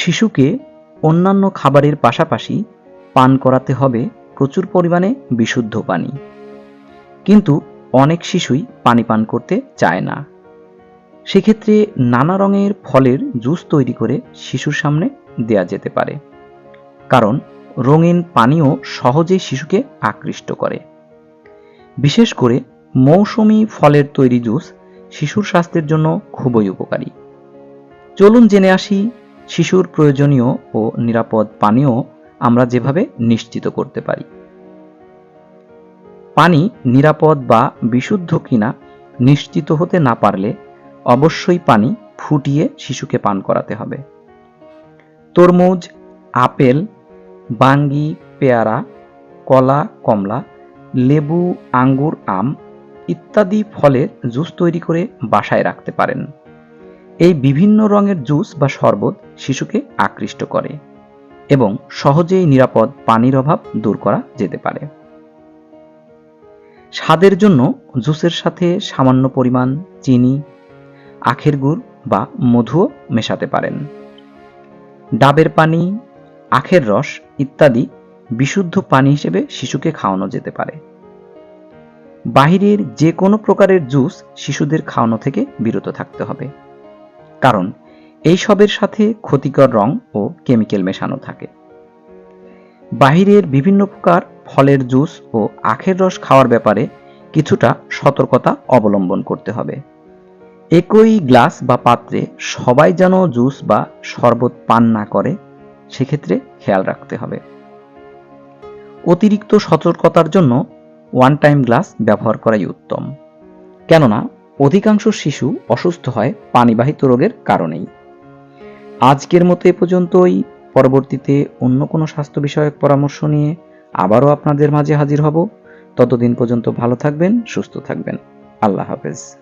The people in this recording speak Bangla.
শিশুকে অন্যান্য খাবারের পাশাপাশি পান করাতে হবে প্রচুর পরিমাণে বিশুদ্ধ পানি। কিন্তু অনেক শিশুই পানি পান করতে চায় না। সেক্ষেত্রে নানা রঙের ফলের জুস তৈরি করে শিশুর সামনে দেয়া যেতে পারে। কারণ রঙিন পানীয় সহজেই শিশুকে আকৃষ্ট করে। বিশেষ করে মৌসুমি ফলের তৈরি জুস শিশুর স্বাস্থ্যের জন্য খুবই উপকারী। চলুন জেনে আসি শিশুর প্রয়োজনীয় ও নিরাপদ পানীয় আমরা যেভাবে নিশ্চিত করতে পারি। পানি নিরাপদ বা বিশুদ্ধ কিনা নিশ্চিত হতে না পারলে অবশ্যই পানি ফুটিয়ে শিশুকে পান করাতে হবে। তরমুজ, আপেল, বাঙ্গি, পেয়ারা, কলা, কমলা, লেবু, আঙ্গুর, আম ইত্যাদি ফলের জুস তৈরি করে বাসায় রাখতে পারেন। এই বিভিন্ন রঙের জুস বা শরবত শিশুকে আকৃষ্ট করে এবং সহজেই নিরাপদ পানির অভাব দূর করা যেতে পারে। স্বাদের জন্য জুসের সাথে সামান্য পরিমাণ চিনি, আখের গুড় বা মধুও মেশাতে পারেন। ডাবের পানি, আখের রস ইত্যাদি বিশুদ্ধ পানি হিসেবে শিশুকে খাওয়ানো যেতে পারে। বাহিরের যে কোনো প্রকারের জুস শিশুদের খাওয়ানো থেকে বিরত থাকতে হবে। কারণ এই সবের সাথে ক্ষতিকর রং ও কেমিক্যাল মেশানো থাকে। বাহিরের বিভিন্ন প্রকার ফলের জুস ও আখের রস খাওয়ার ব্যাপারে কিছুটা সতর্কতা অবলম্বন করতে হবে। একই গ্লাস বা পাত্রে সবাই যেন জুস বা শরবত পান না করে, সেক্ষেত্রে খেয়াল রাখতে হবে। অতিরিক্ত সতর্কতার জন্য ওয়ান টাইম গ্লাস ব্যবহার করাই উত্তম। কেননা, অধিকাংশ শিশু অসুস্থ হয় পানিবাহিত রোগের কারণেই। আজকের মতো এ পর্যন্তই। পরবর্তীতে অন্য কোনো স্বাস্থ্য বিষয়ক পরামর্শ নিয়ে আবারও আপনাদের মাঝে হাজির হব। ততদিন পর্যন্ত ভালো থাকবেন, সুস্থ থাকবেন। আল্লাহ হাফেজ।